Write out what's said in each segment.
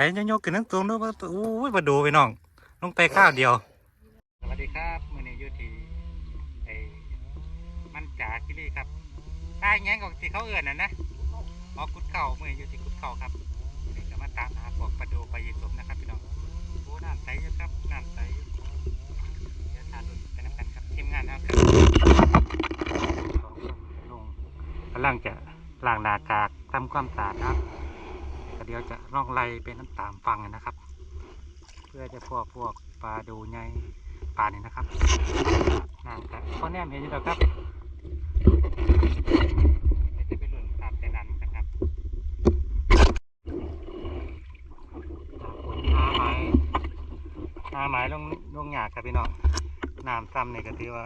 ไปยกๆขึ้นทั้งตรงด้วยว่าโอ้ยมาดูไปน้องลงไปข้าวเดียว สวัสดีครับมือนี้อยู่ที่ไอ้มันจ่าคิรีครับใต้แง้งของที่เขาเอื่นน่ะนะออกกุดเข่ามือนี้อยู่ที่กุดเข่าครับมือนี้ก็มาตามหาพวกปลาดูปลายีสมนะครับพี่น้องโอ้น้ำใสอยู่ครับน้ำใสอยู่เดี๋ยวทานดูไปน้ำกันครับทีมงานนะครับลงกำลังจะล้างหน้ากากทำความสะอาดนะครับก็ เดี๋ยวจะล่องไล่เป็นน้ำตามฟังนะครับ เพื่อจะพวกพวกปลาดูใหญ่ปลานี่นะครับนั่นครับข้อแนมเห็นอยู่แล้วครับจะไปหล่นตามแต่นั้นกันครับหาไม้หาไม้ลงลงหยาดครับพี่น้องน้ำซ้ำเนี่ยก็ถือว่า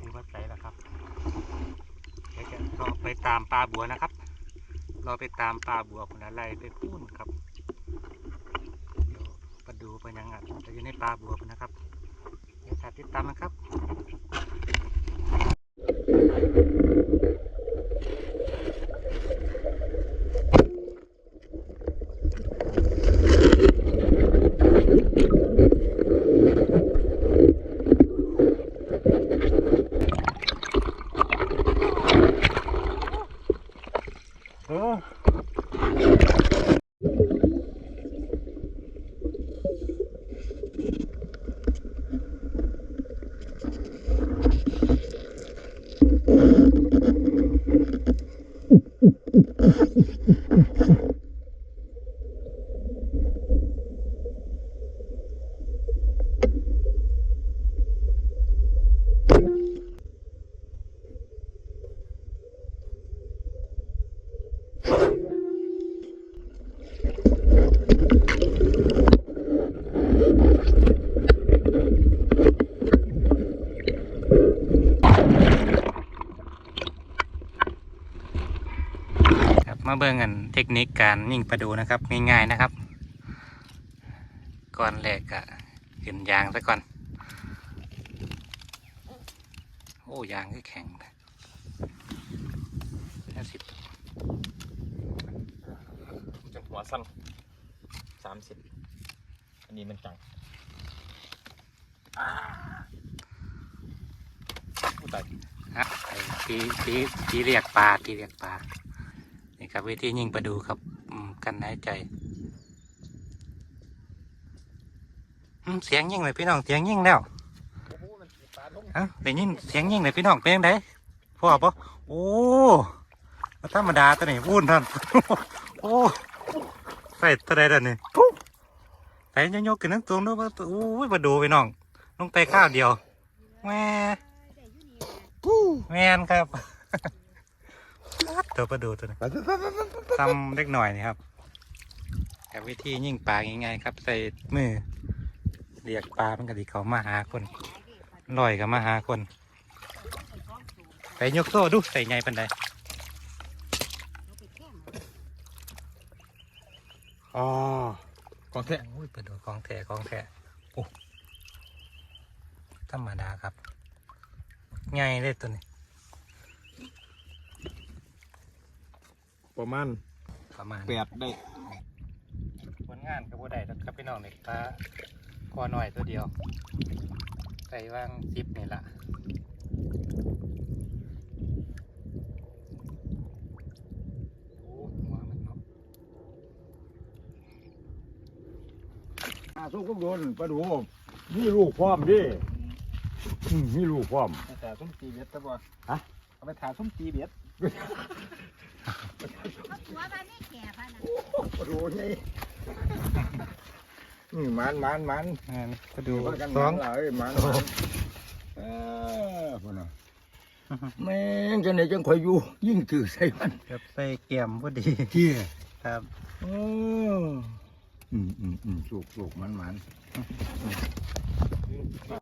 ถือว่าใสแล้วครับเดี๋ยวจะไปตามปลาบัวนะครับ ราไปตามปลาบัวกนอะไรไปพูนครับเดี๋ยวไปดูไปยังอะจะอยู่ในปลาบัวกนะครับเดี๋ยวถ่ายติดตามนะครับ เาเบิ่งกันเทคนิคการยิงปลาดูนะครับง่ายๆนะครับ ก่อนแรกก็ขึ้นยางซะก่อน โอ้ยางก็แข็งห้าสิบจนหัวสั้นามสิบอันนี้มันจังอู้ตายฮะไอ้ทีทีทีเรียกปลาทีเรียกปลานี่ครับวิธียิงปลาดูครับอืมกันหายใจอืมเสียงยิงเลยพี่น้องเสียงยิงแล้วโอ้โหมันปลาทุ่งเอ้าได้ยินเสียงยิงเลยพี่น้องเป็นยังไงพ่อปะโอ้มาธรรมดาตัวนี้วุ่นท่านโอ้ ใส่ตัวใดเด้อนี่ปุ๊บไปยกๆขึ้นทั้งตัวด้วยว่าโอ้ยมาดูไปน้องลงไปข้าวเดียวแม่แม่นครับตัวปลาดูตัวนี้ซ้ำเล็กหน่อยนี่ครับกับวิธียิงปลาง่ายๆครับ ใส่มือเรียกปลามันก็ดีเขามาหาคนลอยกับมาหาคน ไปยกโซ่ดูใส่ไงปันใด อ๋อกองแท้อุ้ยเปิดดูของแท้ของแท้โอ้ธรรมดาครับง่ายเลยตัวนี้ ประมาณประมาณแปดได้ผลงานกับบัได้แล้วครับพี่น้องเนี่ยปลาคอหน่อยตัวเดียวใส่ว่างซิปนี่ละโอ้หัวมันเนาะ อาสู้ก็โดนปลาดูมีลูกพร้อมดิอืมมีลูกพร้อม ไปถ่ายส้มจีเบ็ดตะบ่ฮะ เอาไปถ่ายส้มจีเบ็ดหัวบ้านนี่แก่พันน่ะปลาดูนี่นี่มันมันมันงานก็ดูว่ากันสมัองนเลยมันมันเออพุ่นน่ะแม่งจะไหนจังคอยอยู่ ยิ่งถือใส่มันกับใส่เกี่ยมพอดี เที่ยครับ เออ อืมอืมอืมสุกสุกมันมันปลา